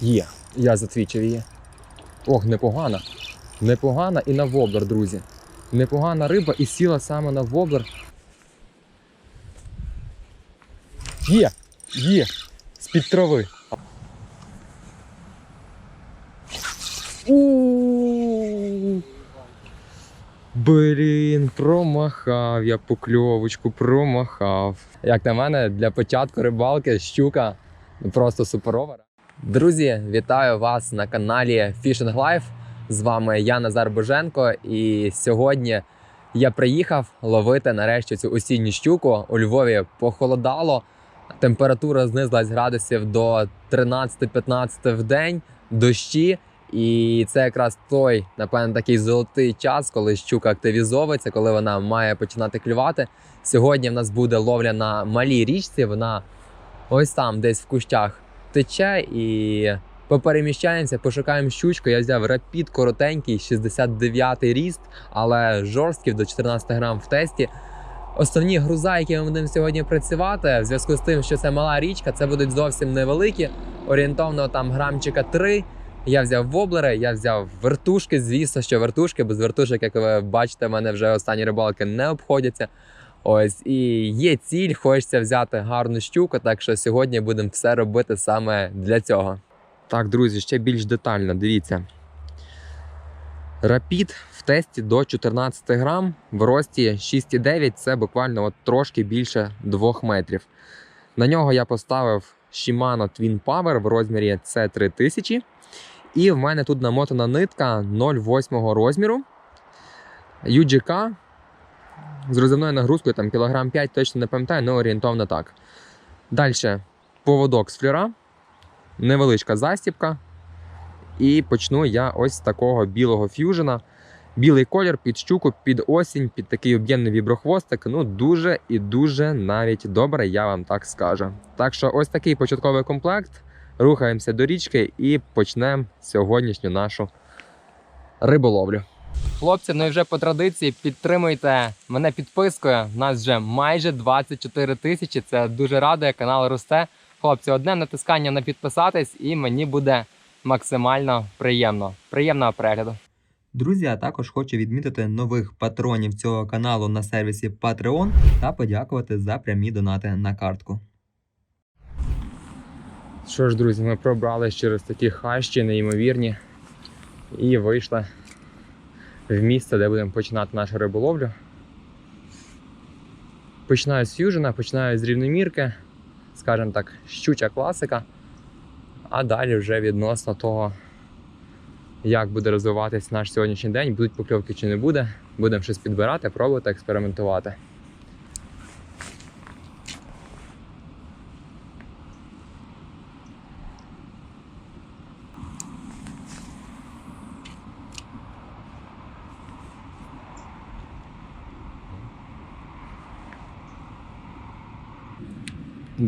Є, я затвічив її. Ох, непогана. Непогана і на воблер, друзі. Непогана риба і сіла саме на воблер. Є! Є! З-під трави. У. Блін, промахав я покльовочку, промахав. Як на мене, для початку рибалки щука просто суперова. Друзі, вітаю вас на каналі Fishing Life. З вами я Назар Боженко, і сьогодні я приїхав ловити нарешті цю осінню щуку. У Львові похолодало. Температура знизилась градусів до 13-15 в день, дощі. І це якраз той, напевно, такий золотий час, коли щука активізовується, коли вона має починати клювати. Сьогодні в нас буде ловля на малій річці. Вона ось там, десь в кущах тече, і попереміщаємося, пошукаємо щучку. Я взяв рапід коротенький, 69-й ріст, але жорсткий до 14 грам в тесті. Основні груза, які ми будемо сьогодні працювати, в зв'язку з тим, що це мала річка, це будуть зовсім невеликі, орієнтовно там грамчика 3. Я взяв воблери, я взяв вертушки. Звісно, що вертушки, без вертушок, як ви бачите, в мене вже останні рибалки не обходяться. Ось і є ціль, хочеться взяти гарну щуку, так що сьогодні будемо все робити саме для цього. Так, друзі, ще більш детально, дивіться. Рапід в тесті до 14 грам, в рості 6,9 це буквально от трошки більше 2 метрів. На нього я поставив Shimano Twin Power в розмірі C3000. І в мене тут намотана нитка 0,8 розміру. UGK з розривною нагрузкою там кілограм 5, точно не пам'ятаю, але орієнтовно так. Далі поводок з флюра, невеличка застіпка. І почну я ось з такого білого ф'южена. Білий колір під щуку, під осінь, під такий об'ємний віброхвостик. Ну, дуже і дуже навіть добре, я вам так скажу. Так що ось такий початковий комплект. Рухаємося до річки і почнемо сьогоднішню нашу риболовлю. Хлопці, ну і вже по традиції підтримуйте мене підпискою. У нас вже майже 24 тисячі. Це дуже радує, канал росте. Хлопці, одне натискання на підписатись, і мені буде максимально приємно. Приємного перегляду. Друзі, а також хочу відмітити нових патронів цього каналу на сервісі Patreon та подякувати за прямі донати на картку. Що ж, друзі, ми пробрались через такі хащі неймовірні і вийшли в місце, де будемо починати нашу риболовлю. Починаю з ф'южена, починаю з рівномірки, скажімо так, щуча класика, а далі вже відносно того, як буде розвиватись наш сьогоднішній день, будуть покльовки чи не буде. Будемо щось підбирати, пробувати, експериментувати.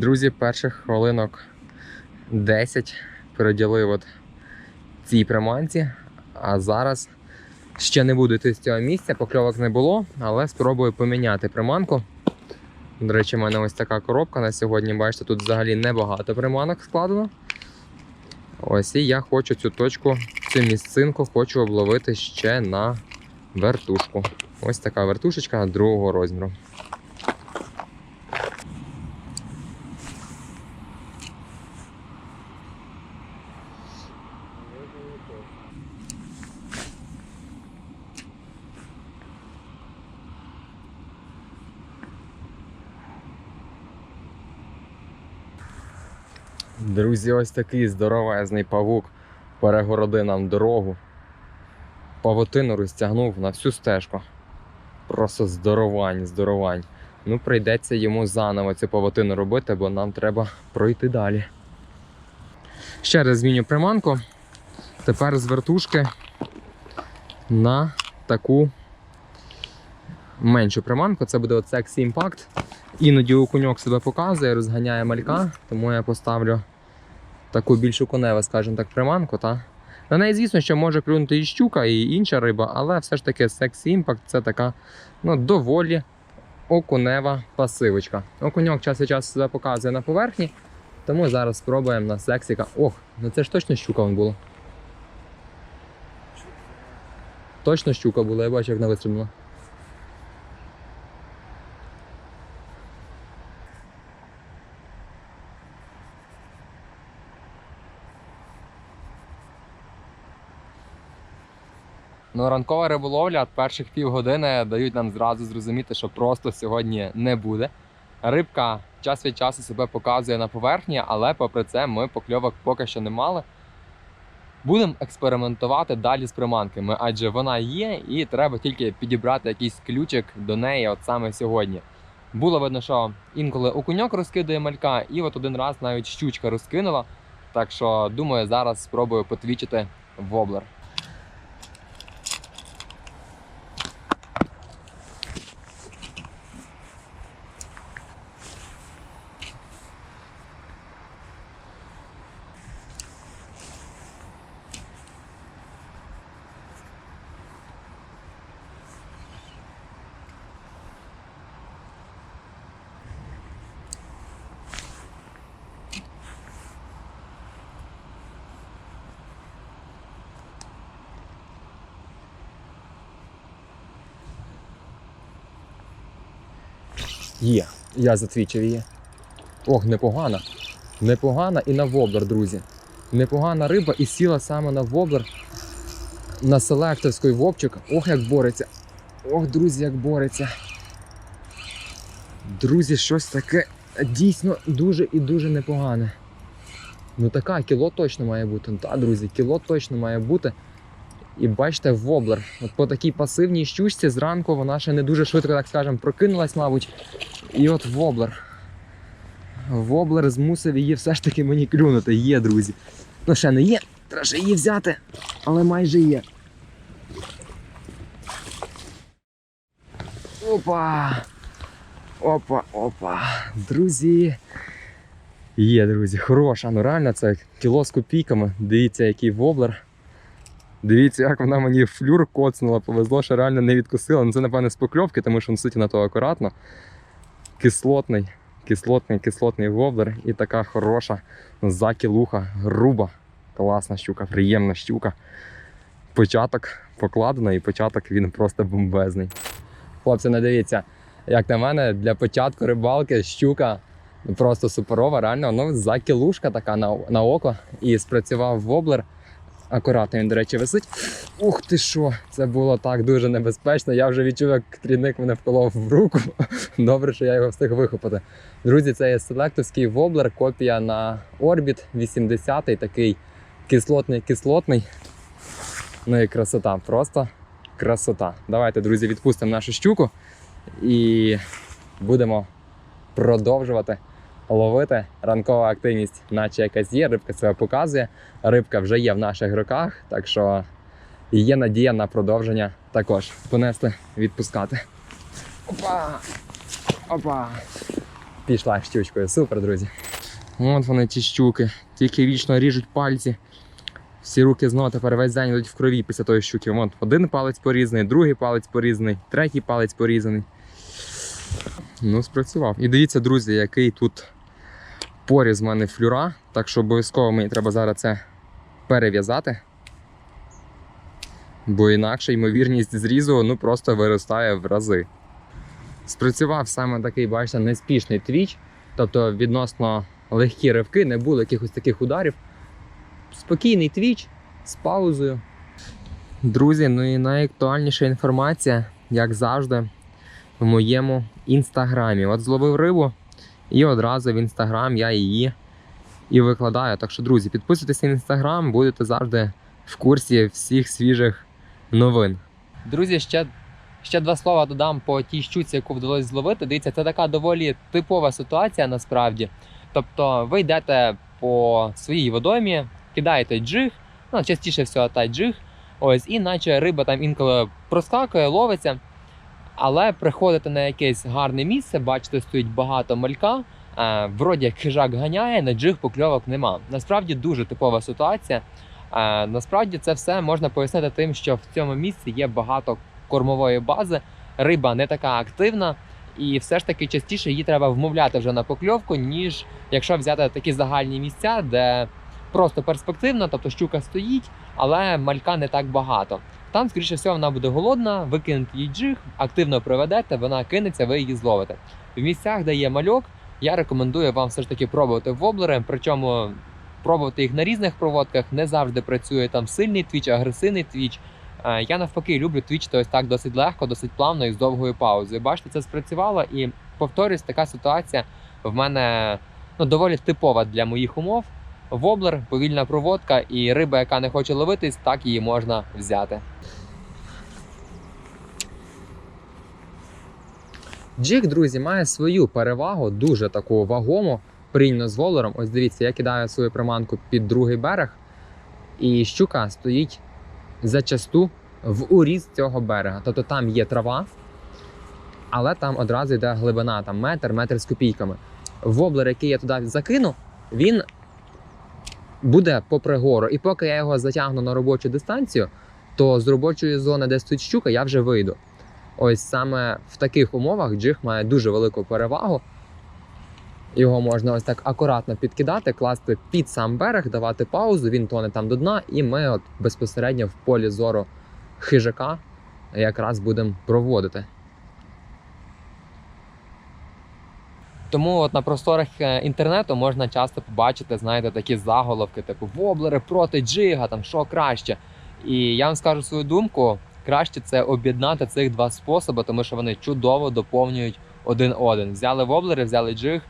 Друзі, перших хвилинок 10 переділив от цій приманці, а зараз ще не буду йти з цього місця, покльовок не було, але спробую поміняти приманку. До речі, в мене ось така коробка на сьогодні. Бачите, тут взагалі небагато приманок складено. Ось і я хочу цю точку, цю місцинку хочу обловити ще на вертушку. Ось така вертушечка другого розміру. Друзі, ось такий здоровезний павук перегородив нам дорогу. Павутину розтягнув на всю стежку. Просто здоровань, здоровань. Ну, прийдеться йому заново цю павутину робити, бо нам треба пройти далі. Ще раз зміню приманку. Тепер з вертушки на таку меншу приманку. Це буде Sexy Impact. Іноді окуньок себе показує, розганяє малька, тому я поставлю таку більш окуневу, скажімо так, приманку. Та? На неї, звісно, що може клюнути і щука, і інша риба, але все ж таки Sexy Impact це така ну, доволі окунева пасивочка. Окуньок час від часу себе показує на поверхні, Тому зараз спробуємо на сексіка. Ох, ну це ж точно щука вон була. Точно щука була, я бачу, як вона вистрибнула. Ну, ранкова риболовля перших півгодини дають нам зразу зрозуміти, що просто сьогодні не буде. Рибка час від часу себе показує на поверхні, але попри це ми покльовок поки що не мали. Будемо експериментувати далі з приманками, адже вона є, і треба тільки підібрати якийсь ключик до неї, от саме сьогодні. Було видно, що інколи окуньок розкидує малька, і от один раз навіть щучка розкинула. Так що думаю, зараз спробую потвічити воблер. Є, я затвічив її. Ох, непогана. Непогана і на воблер, друзі. Непогана риба і сіла саме на воблер. На селекторський вовчик. Ох, як бореться. Ох, друзі, як бореться. Друзі, щось таке дійсно дуже і дуже непогане. Ну така, кіло точно має бути. Ну, Та, друзі, кіло точно має бути. І бачите, воблер. От по такій пасивній щучці зранку вона ще не дуже швидко, так скажемо, прокинулась, мабуть. І от воблер. Воблер змусив її все ж таки мені клюнути. Є, друзі. Ну, ще не є. Треба ще її взяти, але майже є. Опа! Опа, опа. Друзі. Є, друзі, хороша. Ну реально це кіло з копійками. Дивіться, який воблер. Дивіться, як вона мені флюр коцнула, повезло, що реально не відкусила. Ну це, напевне, з покльовки, тому що носить на то акуратно. Кислотний, кислотний, кислотний воблер і така хороша закілуха, груба, класна щука, приємна щука. Початок покладено і початок він просто бомбезний. Хлопці, не дивіться, як на мене, для початку рибалки щука ну, просто суперова, реально, ну, закілушка така на, на око. І спрацював воблер. Акуратно він, до речі, висить. Ух ти що! Це було так дуже небезпечно. Я вже відчув, як трійник мене вколов в руку. Добре, що я його встиг вихопити. Друзі, це є селектовський воблер, копія на Orbit 80 такий кислотний-кислотний. Ну і красота, просто красота. Давайте, друзі, відпустимо нашу щуку і будемо продовжувати ловити. Ранкова активність, наче якась є, рибка себе показує. Рибка вже є в наших руках, так що є надія на продовження також. Понесли відпускати. Опа! Опа! Пішла щучкою. Супер, друзі. От вони ці щуки. Тільки вічно ріжуть пальці. Всі руки знову тепер весь день йдуть в крові після тої щуки. От один палець порізаний, другий палець порізаний, третій палець порізаний. Ну, спрацював. І дивіться, друзі, який тут поріз в мене флюра. Так що обов'язково мені треба зараз це перев'язати. Бо інакше ймовірність зрізу ну, просто виростає в рази. Спрацював саме такий, бачите, неспішний твіч. Тобто відносно легкі ривки, не було якихось таких ударів. Спокійний твіч з паузою. Друзі, ну і найактуальніша інформація, як завжди, в моєму інстаграмі. От зловив рибу, і одразу в інстаграм я її і викладаю. Так що, друзі, підписуйтесь на інстаграм, будете завжди в курсі всіх свіжих новин. Друзі, ще, ще два слова додам по тій щуці, яку вдалося зловити. Дивіться, це така доволі типова ситуація насправді. Тобто, ви йдете по своїй водоймі, кидаєте джиг, ну частіше всього та джиг. Ось, і наче риба там інколи проскакує, ловиться. Але приходите на якесь гарне місце, бачите, стоїть багато малька. Е, вроді як хижак ганяє, на джиг покльовок нема. Насправді дуже типова ситуація. Е, насправді це все можна пояснити тим, що в цьому місці є багато кормової бази, риба не така активна, І все ж таки частіше її треба вмовляти вже на покльовку, ніж якщо взяти такі загальні місця, де просто перспективно, тобто щука стоїть, але малька не так багато. Там, скоріше всього, вона буде голодна, ви кинете їй джиг, активно проведете, вона кинеться, ви її зловите. В місцях, де є мальок, я рекомендую вам все ж таки пробувати воблери, причому пробувати їх на різних проводках. Не завжди працює там сильний твіч, агресивний твіч. Е, Я навпаки люблю твічити ось так досить легко, досить плавно і з довгою паузою. Бачите, це спрацювало, і повторюсь, така ситуація в мене ну, доволі типова для моїх умов. Воблер, повільна проводка і риба, яка не хоче ловитись, так її можна взяти. Джиг, друзі, має свою перевагу, дуже таку вагому порівняно з волером. Ось дивіться, я кидаю свою приманку під другий берег, і щука стоїть зачасту в уріз цього берега. Тобто там є трава, але там одразу йде глибина, там метр, метр з копійками. Воблер, який я туди закину, він буде попри гору. І поки я його затягну на робочу дистанцію, то з робочої зони, де стоїть щука, я вже вийду. Ось саме в таких умовах джиг має дуже велику перевагу. Його можна ось так акуратно підкидати, класти під сам берег, давати паузу, він тоне там до дна, і ми от безпосередньо в полі зору хижака якраз будемо проводити. Тому от на просторах е, інтернету можна часто побачити, знаєте, такі заголовки, типу воблери проти джига, там що краще. І я вам скажу свою думку: краще це об'єднати цих два способи, тому що вони чудово доповнюють один один. Взяли воблери, взяли джиг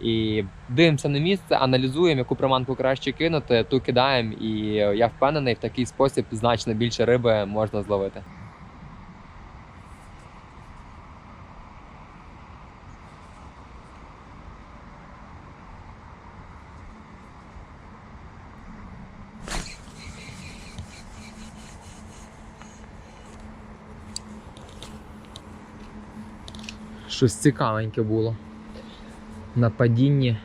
і дивимося на місце, аналізуємо, яку приманку краще кинути, ту кидаємо. І я впевнений, в такий спосіб значно більше риби можна зловити. Щось цікавеньке було на падінні.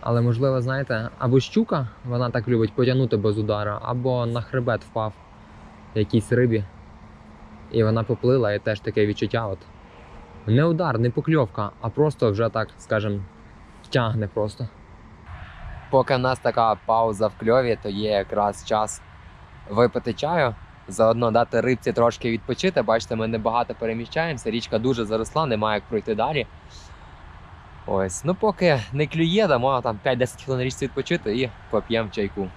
Але можливо, знаєте, або щука, вона так любить потягнути без удара, або на хребет впав якійсь рибі. І вона поплила, і теж таке відчуття. От. Не удар, не покльовка, а просто вже так, скажем, тягне просто. Поки в нас така пауза в кльові, то є якраз час випити чаю. Заодно дати рибці трошки відпочити. Бачите, ми небагато переміщаємося. Річка дуже заросла, немає як пройти далі. Ось, ну поки не клює, дамо там 5-10 хвилин річці відпочити і поп'ємо чайку.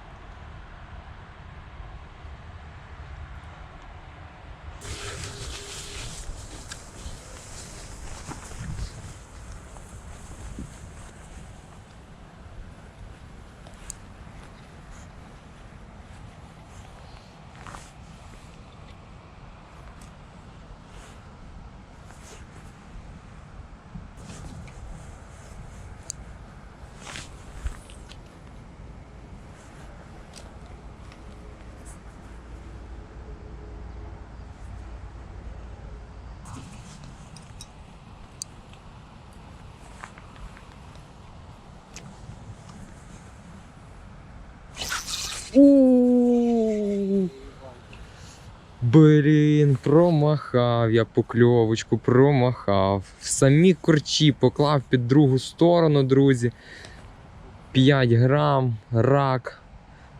У. Блін, промахав я покльовочку, промахав. В самі корчі поклав під другу сторону, друзі. 5 грам, рак.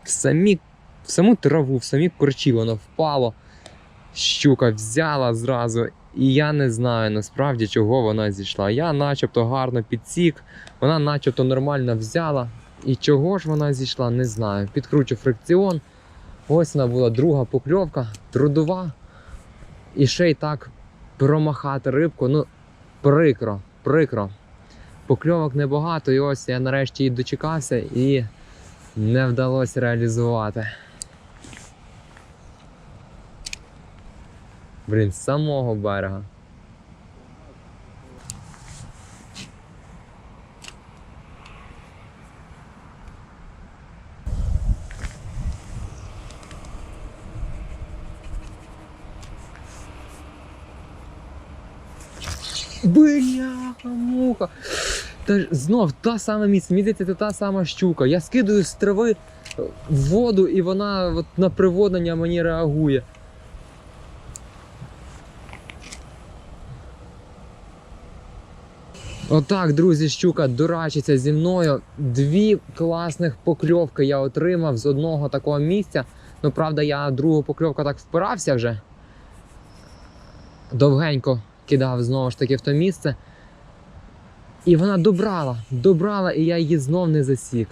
В, самі, в саму траву, в самі корчі воно впало. Щука взяла зразу. І я не знаю насправді, чого вона зійшла. Я начебто гарно підсік, вона начебто нормально взяла. І чого ж вона зійшла, не знаю. Підкручу фрикціон. Ось вона була друга покльовка, трудова. І ще й так промахати рибку. Ну, прикро, прикро. Покльовок небагато, і ось я нарешті її дочекався і не вдалося реалізувати. Блін, з самого берега. Та знов та сама мені здається, це та сама щука. Я скидаю з трави е, в воду, і вона от на приводнення мені реагує. Отак, друзі, щука дурачиться зі мною. Дві класних покльовки я отримав з одного такого місця. Ну, правда, я другу покльовку так впирався вже. Довгенько кидав знову ж таки в то місце. І вона добрала, добрала, і я її знов не засік.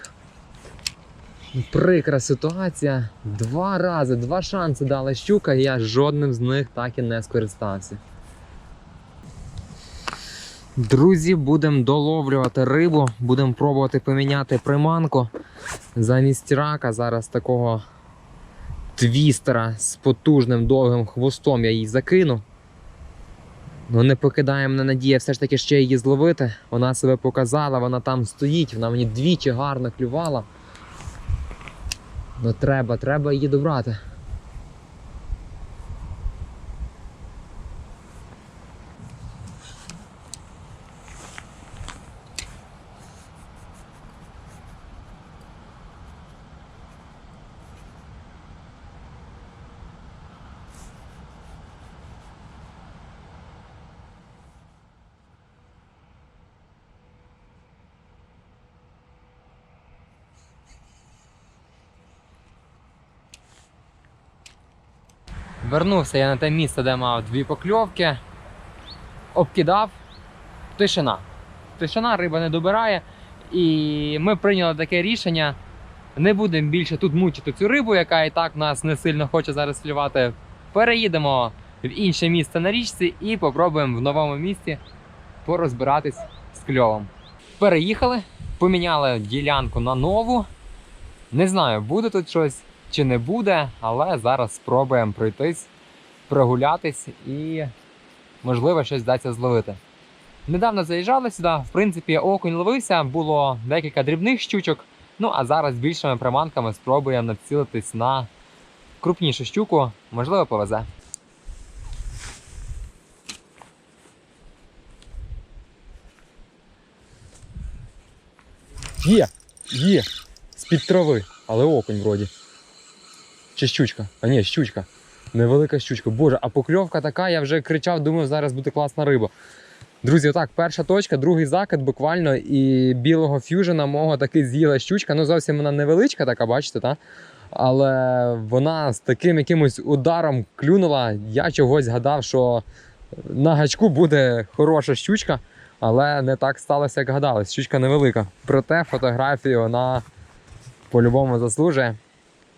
Прикра ситуація. Два рази, два шанси дала щука, і я жодним з них так і не скористався. Друзі, будемо доловлювати рибу, будемо пробувати поміняти приманку. Замість рака зараз такого твістера з потужним довгим хвостом я її закину. Ну, не покидає мене надія все ж таки ще її зловити. Вона себе показала, вона там стоїть, вона мені двічі гарно клювала. Ну треба, треба її добрати. Вернувся я на те місце, де мав дві покльовки. Обкидав. Тишина. Тишина, риба не добирає. І ми прийняли таке рішення. Не будемо більше тут мучити цю рибу, яка і так нас не сильно хоче зараз клювати. Переїдемо в інше місце на річці і попробуємо в новому місці порозбиратись з кльовом. Переїхали, поміняли ділянку на нову. Не знаю, буде тут щось чи не буде, але зараз спробуємо пройтись, прогулятись і, можливо, щось вдасться зловити. Недавно заїжджали сюди, в принципі, окунь ловився, було декілька дрібних щучок. Ну а зараз більшими приманками спробуємо націлитись на крупнішу щуку, можливо, повезе. Є! Є! З-під трави, але окунь вроді. Чи щучка? А ні, щучка. Невелика щучка. Боже, а покльовка така, я вже кричав, думав, зараз буде класна риба. Друзі, отак, перша точка, другий закид буквально, і білого ф'южена мого таки з'їла щучка. Ну, зовсім вона невеличка, така, бачите, та? але вона з таким якимось ударом клюнула. Я чогось гадав, що на гачку буде хороша щучка, але не так сталося, як гадалось. Щучка невелика. Проте фотографію вона по-любому заслужує.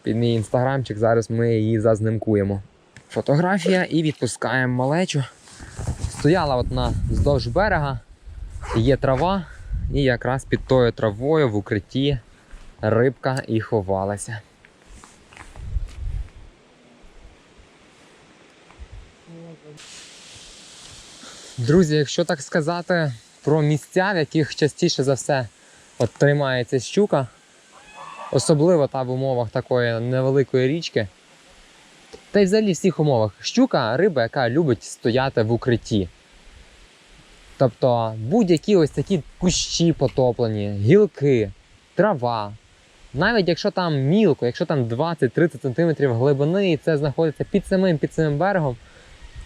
Під мій інстаграмчик, зараз ми її зазнимкуємо. Фотографія і відпускаємо малечу. Стояла от вздовж берега, є трава, і якраз під тою травою в укритті рибка і ховалася. Друзі, якщо так сказати про місця, в яких частіше за все от тримається щука, особливо та в умовах такої невеликої річки, та й взагалі в всіх умовах. Щука риба, яка любить стояти в укритті. Тобто будь-які ось такі кущі потоплені, гілки, трава. Навіть якщо там мілко, якщо там 20-30 см глибини і це знаходиться під самим під самим берегом,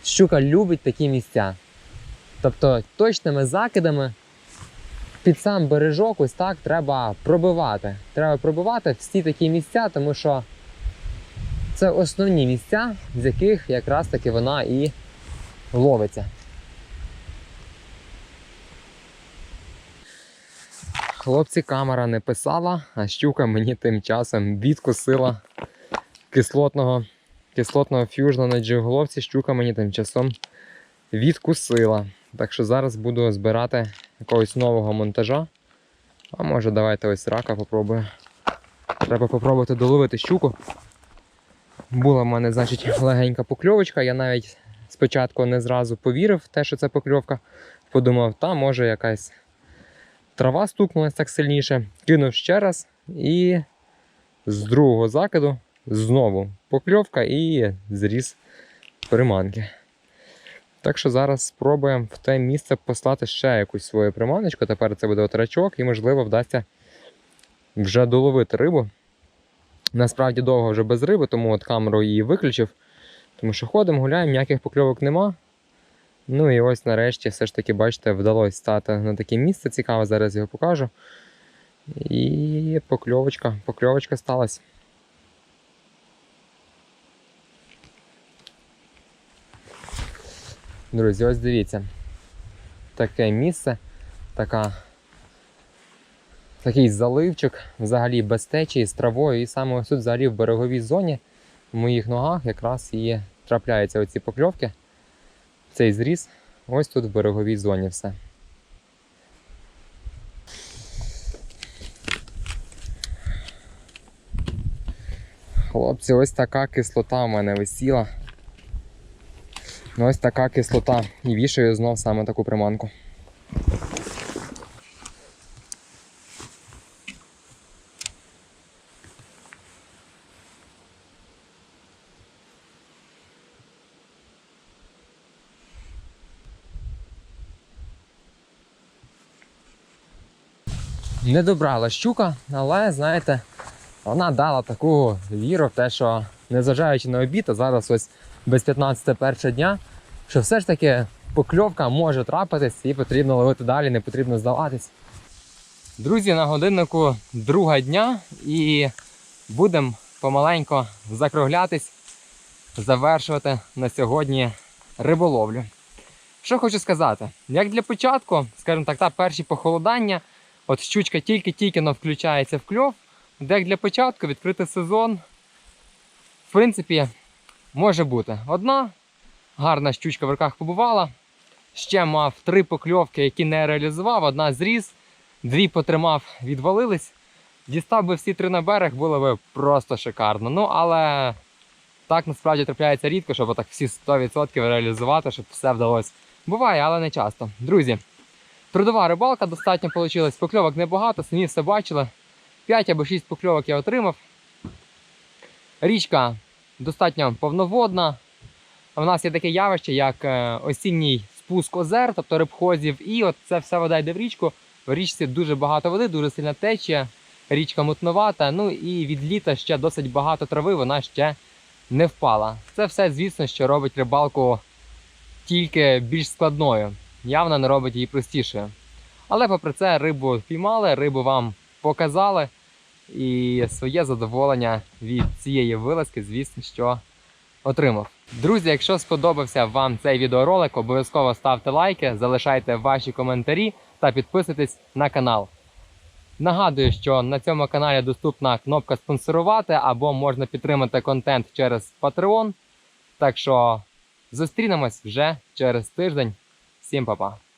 щука любить такі місця. Тобто точними закидами під сам бережок ось так треба пробивати. Треба пробивати всі такі місця, тому що це основні місця, з яких якраз таки вона і ловиться. Хлопці, камера не писала, а щука мені тим часом відкусила кислотного, кислотного фюжна на джиголовці. Щука мені тим часом відкусила. Так що зараз буду збирати якогось нового монтажа. А може давайте ось рака попробую. Треба попробувати доловити щуку. Була в мене, значить, легенька покльовочка. Я навіть спочатку не зразу повірив в те, що це покльовка. Подумав, та може якась трава стукнулась так сильніше. Кинув ще раз і з другого закиду знову покльовка і зріз приманки. Так що зараз спробуємо в те місце послати ще якусь свою приманочку. Тепер це буде отрачок і, можливо, вдасться вже доловити рибу. Насправді довго вже без риби, тому от камеру її виключив. Тому що ходимо, гуляємо, ніяких покльовок нема. Ну і ось нарешті, все ж таки, бачите, вдалося стати на таке місце цікаве, зараз його покажу. І покльовочка, покльовочка сталася. Друзі, ось дивіться. Таке місце, така, такий заливчик, взагалі без течії, з травою. І саме ось тут взагалі в береговій зоні в моїх ногах якраз і трапляються оці покльовки. Цей зріз. Ось тут в береговій зоні все. Хлопці, ось така кислота в мене висіла. Ну, ось така кислота. І вішаю знов саме таку приманку. Не добрала щука, але знаєте, вона дала таку віру в те, що незважаючи на обід, а зараз ось без 15 перше дня, що все ж таки покльовка може трапитись і потрібно ловити далі, не потрібно здаватись. Друзі, на годиннику друга дня і будемо помаленько закруглятись, завершувати на сьогодні риболовлю. Що хочу сказати, як для початку, скажімо так, та перші похолодання, от щучка тільки-тільки включається в кльов, де як для початку відкрити сезон, в принципі, може бути. Одна гарна щучка в руках побувала. Ще мав три покльовки, які не реалізував. Одна зріз, дві потримав, відвалились. Дістав би всі три на берег, було би просто шикарно. Ну, але так насправді трапляється рідко, щоб так всі 100% реалізувати, щоб все вдалося. Буває, але не часто. Друзі, трудова рибалка достатньо вийшла. Покльовок небагато, самі все бачили. 5 або 6 покльовок я отримав. Річка достатньо повноводна. У нас є таке явище, як е, осінній спуск озер, тобто рибхозів, і от це вся вода йде в річку. В річці дуже багато води, дуже сильна течія, річка мутновата. Ну і від літа ще досить багато трави, вона ще не впала. Це все, звісно, що робить рибалку тільки більш складною. Явно не робить її простішою. Але попри це рибу впіймали, рибу вам показали. І своє задоволення від цієї вилазки, звісно, що отримав. Друзі, якщо сподобався вам цей відеоролик, обов'язково ставте лайки, залишайте ваші коментарі та підписуйтесь на канал. Нагадую, що на цьому каналі доступна кнопка спонсорувати або можна підтримати контент через Patreon. Так що зустрінемось вже через тиждень. Всім па-па!